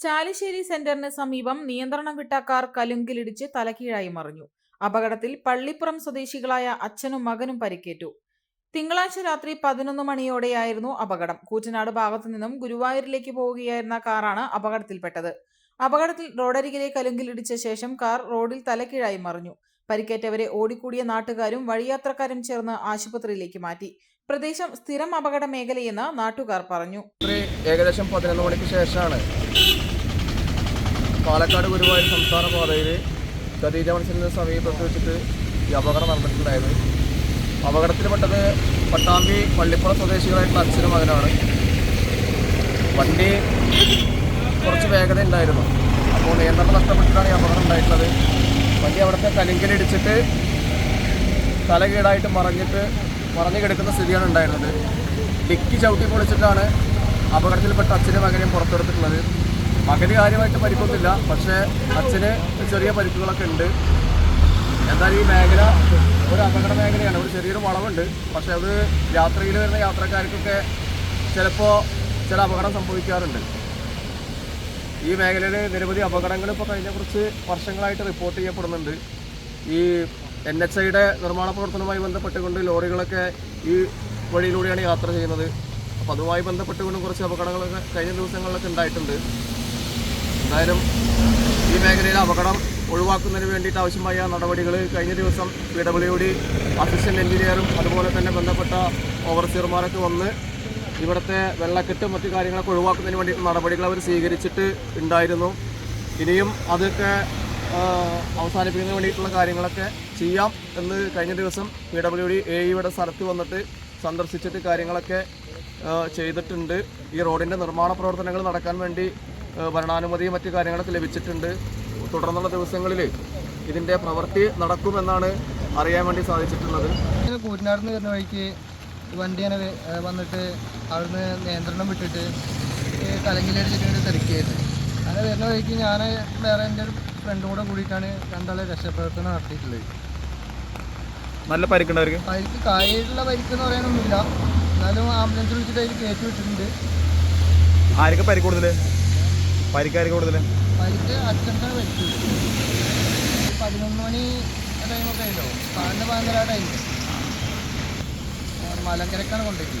ചാലിശ്ശേരി സെന്ററിന് സമീപം നിയന്ത്രണം വിട്ട കാർ കലുങ്കിലിടിച്ച് തലകീഴായി മറിഞ്ഞു. അപകടത്തിൽ പള്ളിപ്പുറം സ്വദേശികളായ അച്ഛനും മകനും പരിക്കേറ്റു. തിങ്കളാഴ്ച രാത്രി പതിനൊന്ന് മണിയോടെയായിരുന്നു അപകടം. കൂറ്റനാട് ഭാഗത്തു നിന്നും ഗുരുവായൂരിലേക്ക് പോവുകയായിരുന്ന കാറാണ് അപകടത്തിൽപ്പെട്ടത്. അപകടത്തിൽ റോഡരികിലെ കലുങ്കിലിടിച്ച ശേഷം കാർ റോഡിൽ തലക്കീഴായി മറിഞ്ഞു. പരിക്കേറ്റവരെ ഓടിക്കൂടിയ നാട്ടുകാരും വഴിയാത്രക്കാരും ചേർന്ന് ആശുപത്രിയിലേക്ക് മാറ്റി. പ്രദേശം സ്ഥിരം അപകട മേഖലയെന്ന് നാട്ടുകാർ പറഞ്ഞു. ഏകദേശം പതിനൊന്ന് മണിക്ക് ശേഷമാണ് പാലക്കാട് ഗുരുവായൂർ സംസ്ഥാന പാതയിൽ ഖദീജ മനുഷ്യന്റെ സമീപത്ത് വെച്ചിട്ട് ഈ അപകടം നടന്നിട്ടുണ്ടായത് അപകടത്തിൽപ്പെട്ടത് പട്ടാമ്പി പള്ളിപ്പുറ സ്വദേശികളായിട്ടുള്ള അച്ഛനും മകനാണ് വണ്ടി കുറച്ച് വേഗത ഉണ്ടായിരുന്നു. അപ്പോൾ നിയന്ത്രണം നഷ്ടപ്പെട്ടിട്ടാണ് ഈ അപകടം ഉണ്ടായിട്ടുള്ളത്. വണ്ടി അവിടുത്തെ കലിങ്കലിടിച്ചിട്ട് തലകീടായിട്ട് മറഞ്ഞിട്ട് മറഞ്ഞു കിടക്കുന്ന സ്ഥിതിയാണ് ഉണ്ടായിരുന്നത്. ഡിക്കി ചവിട്ടി പൊളിച്ചിട്ടാണ് അപകടത്തിൽപ്പെട്ട അച്ഛനും മകനെയും പുറത്തെടുത്തിട്ടുള്ളത്. മകന് കാര്യമായിട്ട് പരിക്കൊന്നുമില്ല. പക്ഷേ അച്ഛന് ചെറിയ പരിക്കുകളൊക്കെ ഉണ്ട്. എന്തായാലും ഈ മേഖല ഒരു അപകട മേഖലയാണ്. ഒരു ചെറിയൊരു വളവുണ്ട്. പക്ഷേ അത് യാത്രയിൽ വരുന്ന യാത്രക്കാർക്കൊക്കെ ചിലപ്പോൾ ചില അപകടം സംഭവിക്കാറുണ്ട്. ഈ മേഖലയിൽ നിരവധി അപകടങ്ങൾ ഇപ്പോൾ കഴിഞ്ഞ കുറച്ച് വർഷങ്ങളായിട്ട് റിപ്പോർട്ട് ചെയ്യപ്പെടുന്നുണ്ട്. ഈ എൻ എച്ച് ഐയുടെ നിർമ്മാണ പ്രവർത്തനവുമായി ബന്ധപ്പെട്ടുകൊണ്ട് ലോറികളൊക്കെ ഈ വഴിയിലൂടെയാണ് യാത്ര ചെയ്യുന്നത്. അപ്പോൾ അതുമായി ബന്ധപ്പെട്ടുകൊണ്ടും കുറച്ച് അപകടങ്ങളൊക്കെ കഴിഞ്ഞ ദിവസങ്ങളിലൊക്കെ ഉണ്ടായിട്ടുണ്ട്. എന്തായാലും ഈ മേഖലയിൽ അപകടം ഒഴിവാക്കുന്നതിന് വേണ്ടിയിട്ട് ആവശ്യമായ നടപടികൾ കഴിഞ്ഞ ദിവസം പി ഡബ്ല്യു ഡി അസിസ്റ്റന്റ് എഞ്ചിനീയറും അതുപോലെ തന്നെ ബന്ധപ്പെട്ട ഓവർസിയർമാരൊക്കെ വന്ന് ഇവിടുത്തെ വെള്ളക്കെട്ടും മറ്റു കാര്യങ്ങളൊക്കെ ഒഴിവാക്കുന്നതിന് വേണ്ടിയിട്ട് നടപടികൾ അവർ സ്വീകരിച്ചിട്ട് ഉണ്ടായിരുന്നു. ഇനിയും അതൊക്കെ അവസാനിപ്പിക്കുന്നതിന് വേണ്ടിയിട്ടുള്ള കാര്യങ്ങളൊക്കെ ചെയ്യാം എന്ന് കഴിഞ്ഞ ദിവസം പി ഡബ്ല്യു ഡി എ ഇവിടെ സ്ഥലത്ത് വന്നിട്ട് സന്ദർശിച്ചിട്ട് കാര്യങ്ങളൊക്കെ ചെയ്തിട്ടുണ്ട്. ഈ റോഡിന്റെ നിർമ്മാണ പ്രവർത്തനങ്ങൾ നടക്കാൻ വേണ്ടി ഭരണാനുമതിയും മറ്റു കാര്യങ്ങളൊക്കെ ലഭിച്ചിട്ടുണ്ട്. തുടർന്നുള്ള ദിവസങ്ങളിൽ ഇതിന്റെ പ്രവൃത്തി നടക്കുമെന്നാണ് അറിയാൻ വേണ്ടി സാധിച്ചിട്ടുള്ളത്. കൂറ്റനാട് നിന്ന് വരുന്ന വഴിക്ക് വണ്ടി അങ്ങനെ വന്നിട്ട് അവിടുന്ന് നിയന്ത്രണം വിട്ടിട്ട് കലങ്കിലടിച്ചിട്ട് തിരക്കിയായിരുന്നു. അങ്ങനെ വരുന്ന വഴിക്ക് ഞാൻ വേറെ എന്റെ ഒരു ഫ്രണ്ടും കൂടെ കൂടിയിട്ടാണ് രണ്ടാളെ രക്ഷപ്രവർത്തനം നടത്തിയിട്ടുള്ളത്. നല്ല പരിക്കുണ്ടായിരിക്കും. പരിക്ക് കാര്യമായിട്ടുള്ള പരിക്ക് എന്ന് പറയാനൊന്നുമില്ല. എന്നാലും ആംബുലൻസ് വിളിച്ചിട്ട് അതിൽ കയറ്റി വിട്ടിട്ടുണ്ട്. ആർക്ക് പരിക്ക് കൂടുതൽ പരിക്കാർക്ക് കൂടുതൽ പരിക്ക് അച്ഛന്റെ വെച്ചു പതിനൊന്ന് മണി ടൈമൊക്കെ ആയിട്ടോ? പതിനൊന്ന് പതിനൊന്നര ടൈം മലങ്കരക്കാണ് കൊണ്ടുപോയി